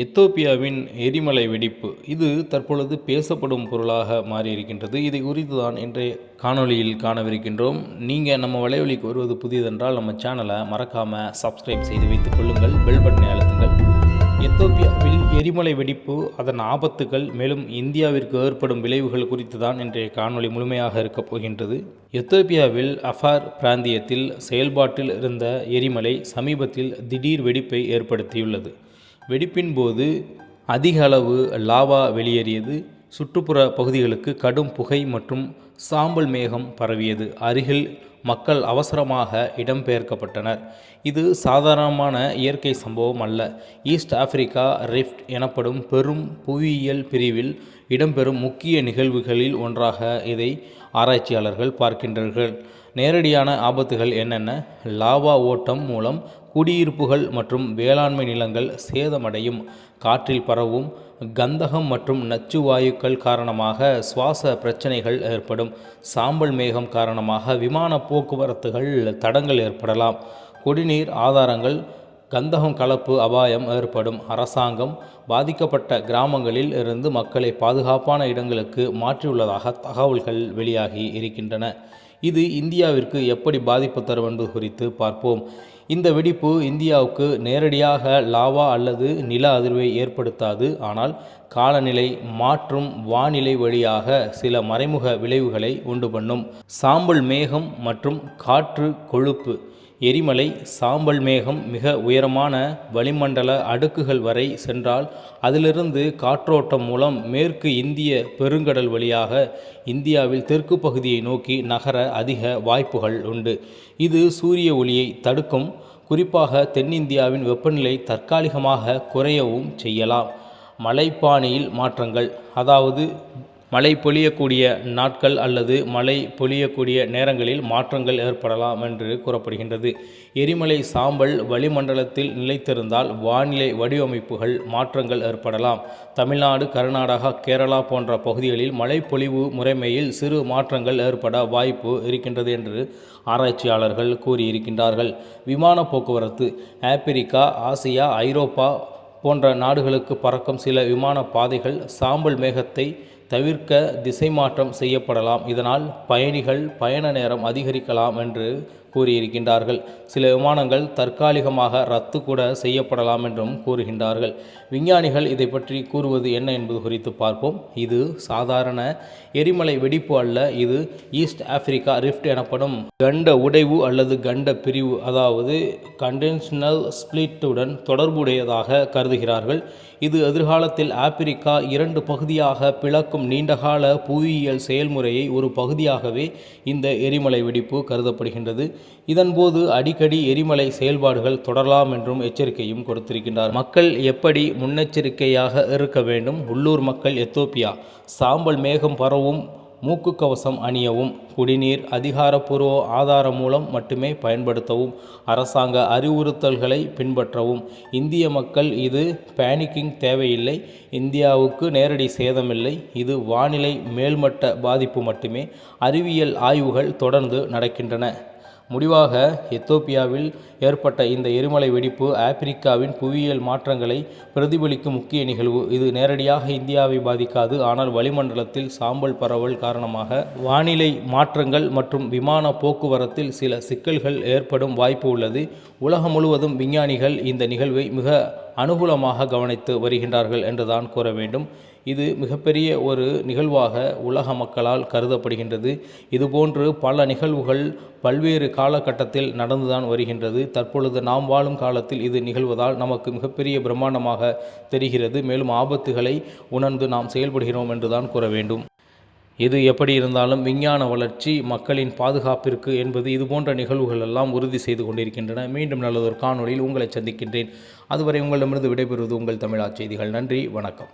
எத்தோப்பியாவின் எரிமலை வெடிப்பு. இது தற்பொழுது பேசப்படும் பொருளாக மாறியிருக்கின்றது. இதை குறித்து தான் இன்றைய காணொளியில் காணவிருக்கின்றோம். நீங்கள் நம்ம வலைவலிக்கு வருவது புதியதென்றால் நம்ம சேனலை மறக்காமல் சப்ஸ்கிரைப் செய்து வைத்துக் கொள்ளுங்கள் பெல் பட்டனை அழுத்துங்கள். எத்தோப்பியாவில் எரிமலை வெடிப்பு அதன் ஆபத்துகள் மேலும் இந்தியாவிற்கு ஏற்படும் விளைவுகள் குறித்து தான் இன்றைய காணொளி முழுமையாக இருக்கப் போகின்றது. எத்தோப்பியாவில் அஃபார் பிராந்தியத்தில் செயல்பாட்டில் இருந்த எரிமலை சமீபத்தில் திடீர் வெடிப்பை ஏற்படுத்தியுள்ளது. வெடிப்பின் போது அதிக அளவு லாவா வெளியேறியது. சுற்றுப்புற பகுதிகளுக்கு கடும் புகை மற்றும் சாம்பல் மேகம் பரவியது. அருகில் மக்கள் அவசரமாக இடம்பெயர்க்கப்பட்டனர் இது சாதாரணமான இயற்கை சம்பவம் அல்ல. ஈஸ்ட் ஆப்பிரிக்கா ரிஃப்ட் எனப்படும் பெரும் புவியியல் பிரிவில் இடம்பெறும் முக்கிய நிகழ்வுகளில் ஒன்றாக இதை ஆராய்ச்சியாளர்கள் பார்க்கின்றார்கள். நேரடியான ஆபத்துகள் என்னென்ன? லாவா ஓட்டம் மூலம் குடியிருப்புகள் மற்றும் வேளாண்மை நிலங்கள் சேதமடையும் காற்றில் பரவும் கந்தகம் மற்றும் நச்சு வாயுக்கள் காரணமாக சுவாச பிரச்சனைகள் ஏற்படும். சாம்பல் மேகம் காரணமாக விமான போக்குவரத்துகள் தடங்கள் ஏற்படலாம். குடிநீர் ஆதாரங்கள் கந்தகம் கலப்பு அபாயம் ஏற்படும். அரசாங்கம் பாதிக்கப்பட்ட கிராமங்களில் இருந்து மக்களை பாதுகாப்பான இடங்களுக்கு மாற்றியுள்ளதாக தகவல்கள் வெளியாகி இருக்கின்றன. இது இந்தியாவிற்கு எப்படி பாதிப்பு தரும் என்பது குறித்து பார்ப்போம். இந்த வெடிப்பு இந்தியாவுக்கு நேரடியாக லாவா அல்லது நில அதிர்வை ஏற்படுத்தாது. ஆனால் காலநிலை மாற்றும் வானிலை வழியாக சில மறைமுக விளைவுகளை உண்டு பண்ணும். சாம்பல் மேகம் மற்றும் காற்று கொழுப்பு எரிமலை சாம்பல் மேகம் மிக உயரமான வளிமண்டல அடுக்குகள் வரை சென்றால் அதிலிருந்து காற்றோட்டம் மூலம் மேற்கு இந்திய பெருங்கடல் வழியாக இந்தியாவில் தெற்கு பகுதியை நோக்கி நகர அதிக வாய்ப்புகள் உண்டு. இது சூரிய ஒளியை தடுக்கும். குறிப்பாக தென்னிந்தியாவின் வெப்பநிலை தற்காலிகமாக குறையவும் செய்யலாம். மலைப்பானியில் மாற்றங்கள் அதாவது மழை பொழியக்கூடிய நாட்கள் அல்லது மழை பொழியக்கூடிய நேரங்களில் மாற்றங்கள் ஏற்படலாம் என்று கூறப்படுகின்றது. எரிமலை சாம்பல் வளிமண்டலத்தில் நிலைத்திருந்தால் வானிலை வடிவமைப்புகள் மாற்றங்கள் ஏற்படலாம். தமிழ்நாடு கர்நாடகா கேரளா போன்ற பகுதிகளில் மழைப்பொழிவு முறைமையில் சிறு மாற்றங்கள் ஏற்பட வாய்ப்பு இருக்கின்றது என்று ஆராய்ச்சியாளர்கள் கூறியிருக்கின்றார்கள். விமான போக்குவரத்து ஆப்பிரிக்கா ஆசியா ஐரோப்பா போன்ற நாடுகளுக்கு பறக்கும் சில விமான பாதைகள் சாம்பல் மேகத்தை தவிர்க்க திசை மாற்றம் செய்யப்படலாம். இதனால் பயணிகள் பயண நேரம் அதிகரிக்கலாம் என்று கூறியிருக்கின்றார்கள். சில விமானங்கள் தற்காலிகமாக ரத்து கூட செய்யப்படலாம் என்றும் கூறுகின்றார்கள். விஞ்ஞானிகள் இதை பற்றி கூறுவது என்ன என்பது குறித்து பார்ப்போம். இது சாதாரண எரிமலை வெடிப்பு அல்ல. இது ஈஸ்ட் ஆப்பிரிக்கா ரிஃப்ட் எனப்படும் கண்ட உடைவு அல்லது கண்ட பிரிவு அதாவது கண்டென்ஷனல் ஸ்பிளிட்டுடன் தொடர்புடையதாக கருதுகிறார்கள். இது எதிர்காலத்தில் ஆப்பிரிக்கா இரண்டு பகுதியாக பிளக்கும் நீண்டகால புவியியல் செயல்முறையை ஒரு பகுதியாகவே இந்த எரிமலை வெடிப்பு கருதப்படுகின்றது. இதன்போது அடிக்கடி எரிமலை செயல்பாடுகள் தொடரலாம் என்றும் எச்சரிக்கையும் கொடுத்திருக்கின்றார். மக்கள் எப்படி முன்னெச்சரிக்கையாக இருக்க வேண்டும்? உள்ளூர் மக்கள் எத்தோப்பியா? சாம்பல் மேகம் பரவும் மூக்கு கவசம் அணியவும் குடிநீர் அதிகாரப்பூர்வ ஆதாரம் மூலம் மட்டுமே பயன்படுத்தவும் அரசாங்க அறிவுறுத்தல்களை பின்பற்றவும். இந்திய மக்கள் இது பேனிக்கிங் தேவையில்லை. இந்தியாவுக்கு நேரடி சேதமில்லை. இது வானிலை மேல்மட்ட பாதிப்பு மட்டுமே. அறிவியல் ஆய்வுகள் தொடர்ந்து நடக்கின்றன. முடிவாக எத்தோப்பியாவில் ஏற்பட்ட இந்த எரிமலை வெடிப்பு ஆப்பிரிக்காவின் புவியியல் மாற்றங்களை பிரதிபலிக்கும் முக்கிய நிகழ்வு. இது நேரடியாக இந்தியாவை பாதிக்காது ஆனால் வளிமண்டலத்தில் சாம்பல் பரவல் காரணமாக. வானிலை மாற்றங்கள் மற்றும் விமான போக்குவரத்தில் சில சிக்கல்கள் ஏற்படும் வாய்ப்பு உள்ளது. உலகம் முழுவதும் விஞ்ஞானிகள் இந்த நிகழ்வை மிக அனுகூலமாக கவனித்து வருகின்றார்கள் என்றுதான் கூற வேண்டும். இது மிகப்பெரிய ஒரு நிகழ்வாக உலக மக்களால் கருதப்படுகின்றது. இதுபோன்று பல நிகழ்வுகள் பல்வேறு காலகட்டத்தில் நடந்துதான் வருகின்றது. தற்பொழுது நாம் வாழும் காலத்தில் இது நிகழ்வதால் நமக்கு மிகப்பெரிய பிரம்மாண்டமாக தெரிகிறது. மேலும் ஆபத்துகளை உணர்ந்து நாம் செயல்படுகிறோம் என்றுதான் கூற வேண்டும். எது எப்படி இருந்தாலும் விஞ்ஞான வளர்ச்சி மக்களின் பாதுகாப்பிற்கு என்பது இதுபோன்ற நிகழ்வுகள் எல்லாம் உறுதி செய்து கொண்டிருக்கின்றன. மீண்டும் நல்லதொரு காணொலியில் உங்களை சந்திக்கின்றேன். அதுவரை உங்களிடமிருந்து விடைபெறுவது உங்கள் தமிழா செய்திகள். நன்றி வணக்கம்.